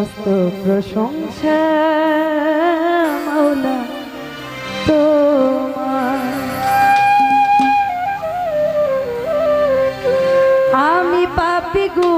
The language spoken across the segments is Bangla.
সমস্ত প্রশংসা তো আমি পাপি গো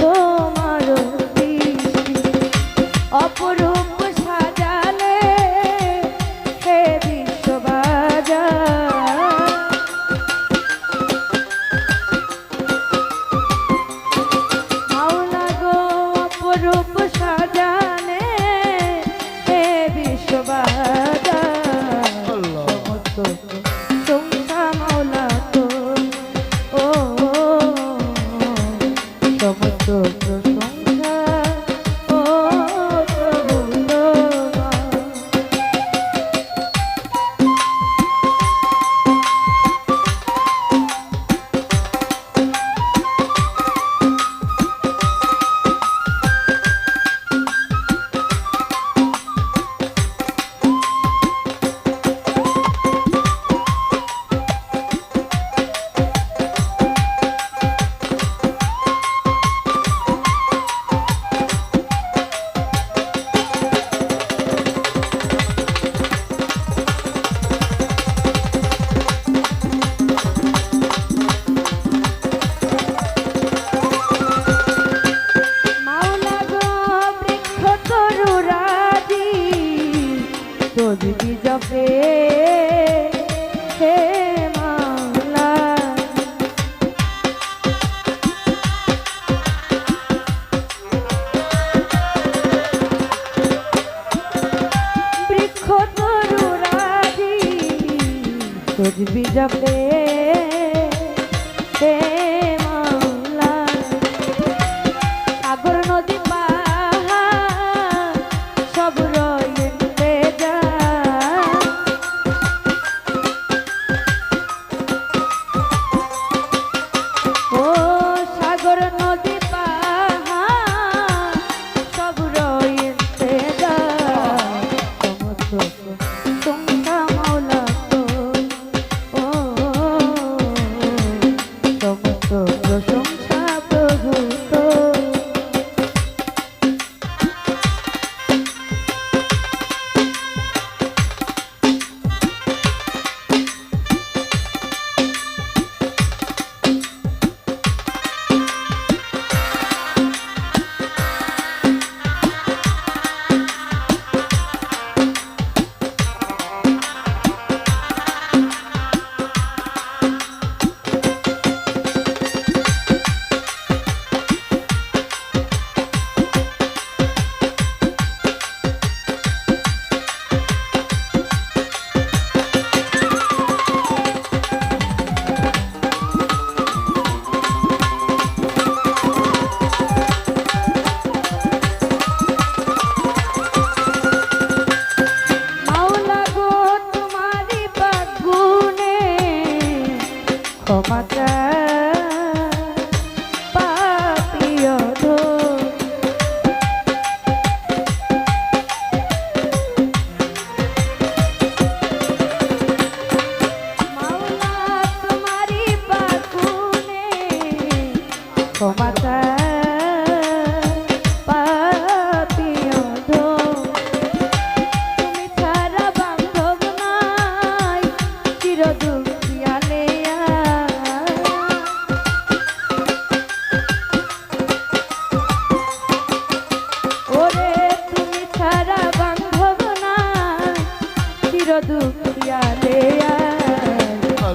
তোমার অপরূপ তসবি জপে হে মাওলা। বৃক্ষ তরু রাজি তসবি জপে হে চির দুঃখিয়ারে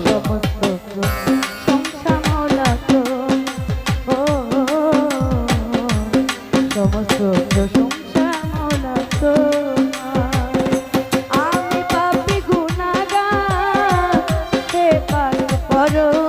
সমস্ত প্রশংসা মৌলা তো ও সমস্ত প্রশংসা মৌলা তো আমি পাপি গুনাগার হে পাক পরোয়ার